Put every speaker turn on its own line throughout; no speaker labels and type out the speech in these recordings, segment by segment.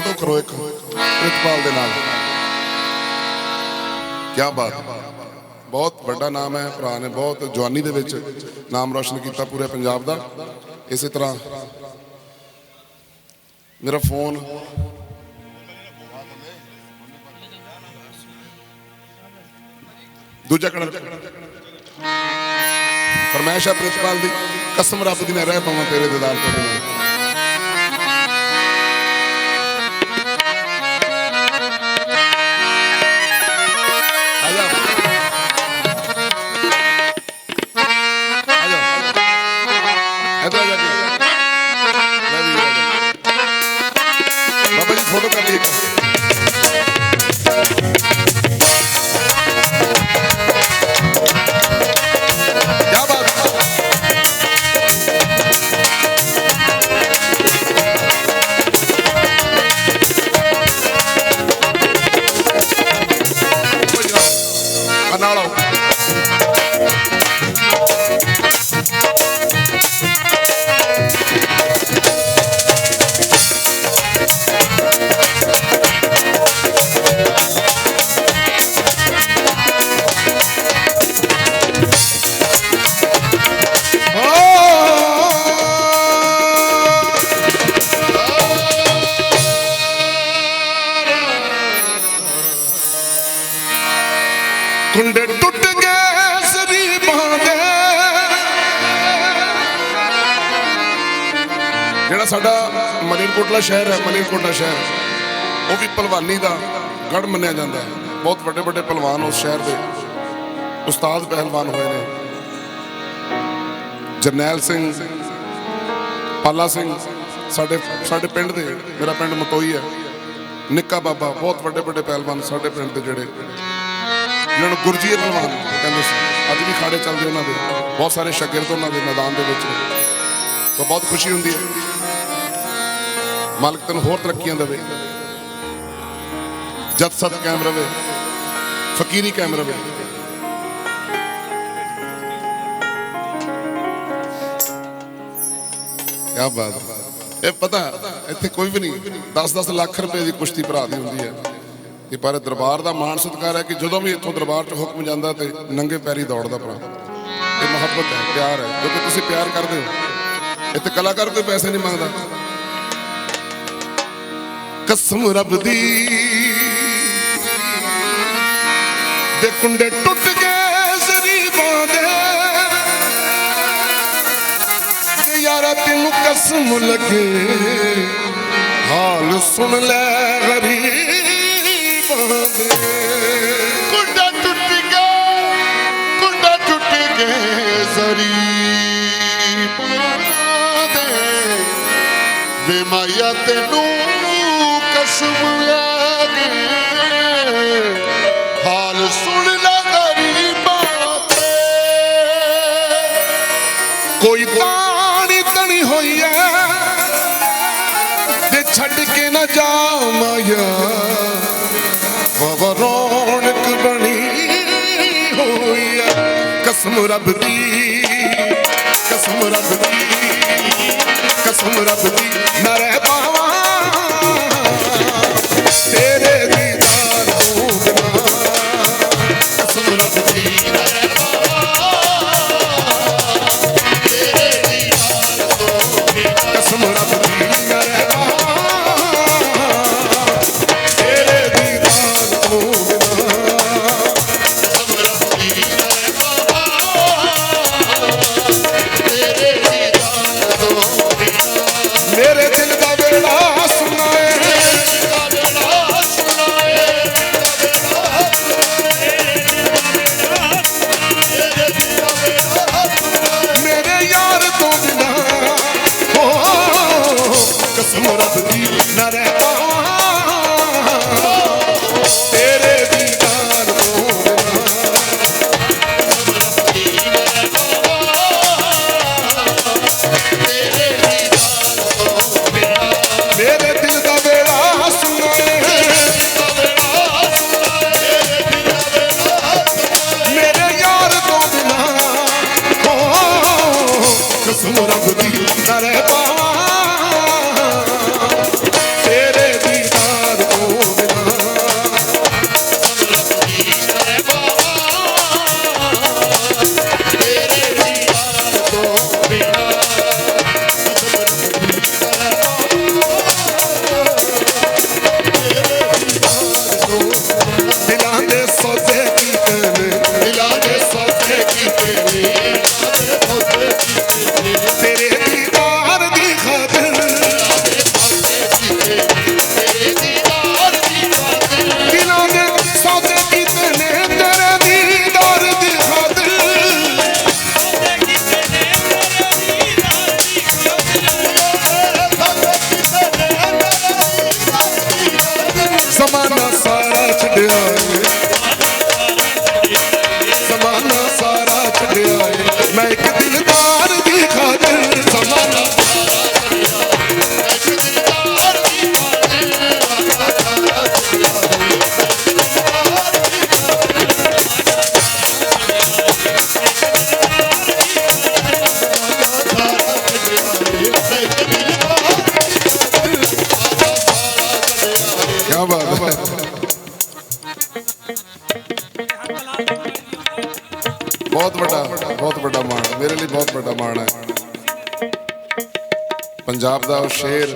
Photo ਕਰੋ ਇੱਕ, ਪ੍ਰਿਤਪਾਲ ਦੇ ਨਾਲ। ਕੀ ਬਾਤ। ਬਹੁਤ ਵੱਡਾ ਨਾਮ ਹੈ, ਭਰਾ ਨੇ ਬਹੁਤ ਜਵਾਨੀ ਦੇ ਵਿੱਚ ਨਾਮ ਰੋਸ਼ਨ ਕੀਤਾ ਪੂਰੇ ਪੰਜਾਬ ਦਾ। ਇਸੇ ਤਰ੍ਹਾਂ ਮੇਰਾ ਫੋਨ ਦੂਜਾ ਕੜਾ ਫਰਮਾਇਸ਼ ਪ੍ਰਿਤਪਾਲ ਦੀ, ਕਸਮ ਰੱਬ ਦੀ ਮੈਂ ਰਹਿ ਪਾਵਾਂ ਤੇਰੇ ਦੀਦਾਰ ਤੋਂ ਬਿਨਾਂ। ਸਾਡਾ ਮਨੀਰਕੋਟਲਾ ਸ਼ਹਿਰ ਹੈ ਮਨੀਰਕੋਟਲਾ ਸ਼ਹਿਰ। ਉਹ ਵੀ ਪਹਿਲਵਾਨੀ ਦਾ ਗੜ ਮੰਨਿਆ ਜਾਂਦਾ ਹੈ। ਬਹੁਤ ਵੱਡੇ ਵੱਡੇ ਪਹਿਲਵਾਨ ਉਸ ਸ਼ਹਿਰ ਦੇ ਉਸਤਾਦ ਪਹਿਲਵਾਨ ਹੋਏ ਨੇ। ਜਰਨੈਲ ਸਿੰਘ, ਪਾਲਾ ਸਿੰਘ, ਸਾਡੇ ਸਾਡੇ ਪਿੰਡ ਦੇ, ਮੇਰਾ ਪਿੰਡ ਮਤੋਈ ਹੈ। ਨਿੱਕਾ ਬਾਬਾ, ਬਹੁਤ ਵੱਡੇ ਵੱਡੇ ਪਹਿਲਵਾਨ ਸਾਡੇ ਪਿੰਡ ਦੇ ਜਿਹੜੇ। ਜਿਹਨਾਂ ਨੂੰ ਗੁਰਜੀਤ ਪਹਿਲਵਾਨ ਕਹਿੰਦੇ ਸੀ। ਅੱਜ ਵੀ ਖਾੜੇ ਚੱਲਦੇ ਉਹਨਾਂ ਦੇ। ਬਹੁਤ ਸਾਰੇ ਸ਼ਾਗਿਰਦ ਉਹਨਾਂ ਦੇ ਮੈਦਾਨ ਦੇ ਵਿੱਚ ਨੇ। ਤਾਂ ਬਹੁਤ ਖੁਸ਼ੀ ਹੁੰਦੀ ਹੈ। ਮਾਲਕ ਤੈਨੂੰ ਹੋਰ ਤਰੱਕੀਆਂ ਦੇਵੇ। ਜਦ ਸਤ ਕਾਇਮ ਰਵੇ, ਫਕੀਰੀ ਕਾਇਮ ਰਵੇ। ਕੀ ਬਾਤ ਇਹ ਪਤਾ ਇੱਥੇ ਕੋਈ ਵੀ ਨਹੀਂ 10-10 ਲੱਖ ਰੁਪਏ ਦੀ ਕੁਸ਼ਤੀ ਭਰਾ ਦੀ ਹੁੰਦੀ ਹੈ। ਇਹ ਪਰ ਦਰਬਾਰ ਦਾ ਮਾਣ ਸਤਿਕਾਰ ਹੈ ਕਿ ਜਦੋਂ ਵੀ ਇੱਥੋਂ ਦਰਬਾਰ 'ਚ ਹੁਕਮ ਜਾਂਦਾ ਤੇ ਨੰਗੇ ਪੈਰੀ ਦੌੜਦਾ ਭਰਾ। ਇਹ ਮੁਹੱਬਤ ਹੈ, ਪਿਆਰ ਹੈ। ਕਿਉਂਕਿ ਤੁਸੀਂ ਪਿਆਰ ਕਰਦੇ ਹੋ। ਇੱਥੇ ਕਲਾਕਾਰ ਕੋਈ ਪੈਸੇ ਨਹੀਂ ਮੰਗਦਾ। ਕਸਮ ਰੱਬ ਦੀ। ਦੇ ਕੁੰਡੇ ਟੁੱਟ ਗਏ ਜ਼ਰੀਬਾਂ ਦੇ। ਜੇ ਯਾਰਾ, ਤੈਨੂੰ ਕਸਮ ਲੱਗੇ। ਹਾਲ ਸੁਣ ਲੈ ਗਰੀਬਾਂ ਦੇ।
ਕੁੰਡਾ ਟੁੱਟ ਗਿਆ, ਕੁੰਡਾ ਟੁੱਟ ਗਏ ਜ਼ਰੀ ਦੇ। ਵੇ ਮਾਇਆ, ਤੈਨੂੰ
ਕੋਈ ਤਾਣੀ ਤਣੀ ਹੋਈ ਐ ਤੇ ਛੱਡ ਕੇ ਨਾ ਜਾ ਮਾਇਆ ਬਾਬਾ ਰੌਣਕ ਬਣੀ ਹੋਈ ਐ ਕਸਮ ਰੱਬ ਦੀ ਕਸਮ ਰੱਬ ਦੀ ਕਸਮ ਰੱਬ ਦੀ ਨਾ ਰਹਿ ਪਾਵਾਂ nossa ਪੰਜਾਬ ਦਾ ਉਹ ਸ਼ੇਰ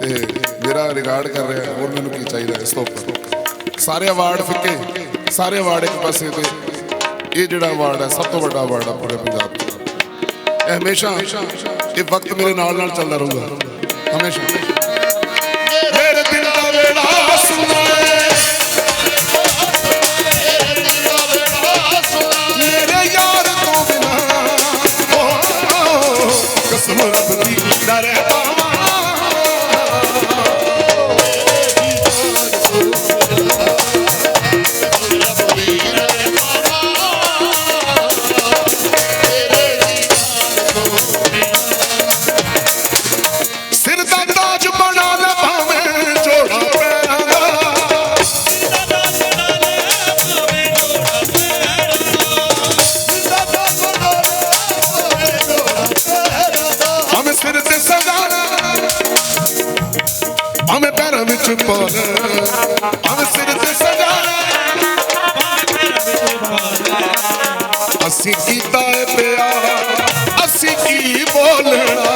ਤੇ ਮੇਰਾ ਰਿਗਾਰਡ ਕਰ ਰਿਹਾ ਹੋਰ ਮੈਨੂੰ ਕੀ ਚਾਹੀਦਾ ਇਸ ਤੋਂ ਉੱਪਰ? ਸਾਰੇ ਅਵਾਰਡ ਫਿੱਕੇ, ਸਾਰੇ ਅਵਾਰਡ ਇੱਕ ਪਾਸੇ ਤੇ। ਇਹ ਜਿਹੜਾ ਅਵਾਰਡ ਹੈ, ਸਭ ਤੋਂ ਵੱਡਾ ਅਵਾਰਡ ਹੈ ਪੂਰੇ ਪੰਜਾਬ ਦਾ ਇਹ ਹਮੇਸ਼ਾ, ਇਹ ਵਕਤ ਮੇਰੇ ਨਾਲ ਨਾਲ ਚੱਲਦਾ ਰਹੂਗਾ। ਹਮੇਸ਼ਾ। ਪੈਰਾਂ ਵਿੱਚ ਸਿਰ ਤੇ ਸਜਾਣਾ ਅਸੀਂ ਕੀਤਾ ਏ ਪਿਆਰ ਅਸੀਂ ਕੀ ਬੋਲਣਾ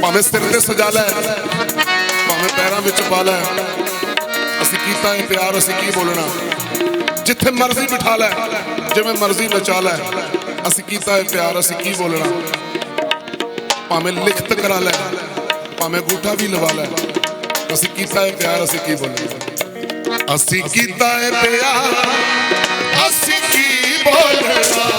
ਭਾਵੇਂ ਸਿਰ ਤੇ ਸਜਾ ਲੈ ਭਾਵੇਂ ਪੈਰਾਂ ਵਿੱਚ ਪਾ ਲੈ ਅਸੀਂ ਕੀਤਾ ਇਹ ਪਿਆਰ ਅਸੀਂ ਕੀ ਬੋਲਣਾ ਜਿੱਥੇ ਮਰਜ਼ੀ ਬਿਠਾ ਲੈ, ਜਿਵੇਂ ਮਰਜ਼ੀ ਨਚਾ ਲੈ। ਅਸੀਂ ਕੀਤਾ ਇਹ ਪਿਆਰ, ਅਸੀਂ ਕੀ ਬੋਲਣਾ? ਭਾਵੇਂ ਲਿਖਤ ਕਰਾ ਲੈ, ਭਾਵੇਂ ਗੂਠਾ ਵੀ ਲਵਾ ਲੈ। ਅਸੀਂ ਕੀਤਾ ਹੈ ਪਿਆਰ, ਅਸੀਂ ਕੀ ਬੋਲਣਾ? ਅਸੀਂ ਕੀਤਾ ਇਹ ਪਿਆਰ, ਅਸੀਂ ਕੀ ਬੋਲਣਾ?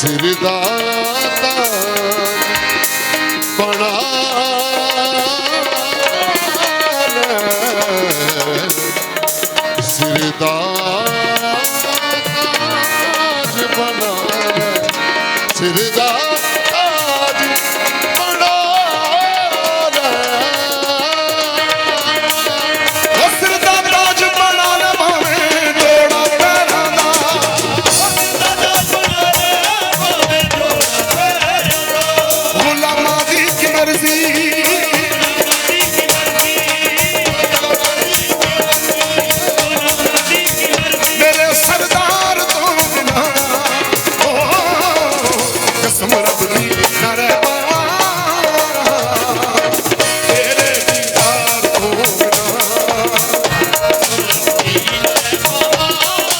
ਸਿਰ ਦਾ
ਤਾਜ ਬਣਾ ਸਿਰ ਬਣਾ ਸਿਰ ਦਾ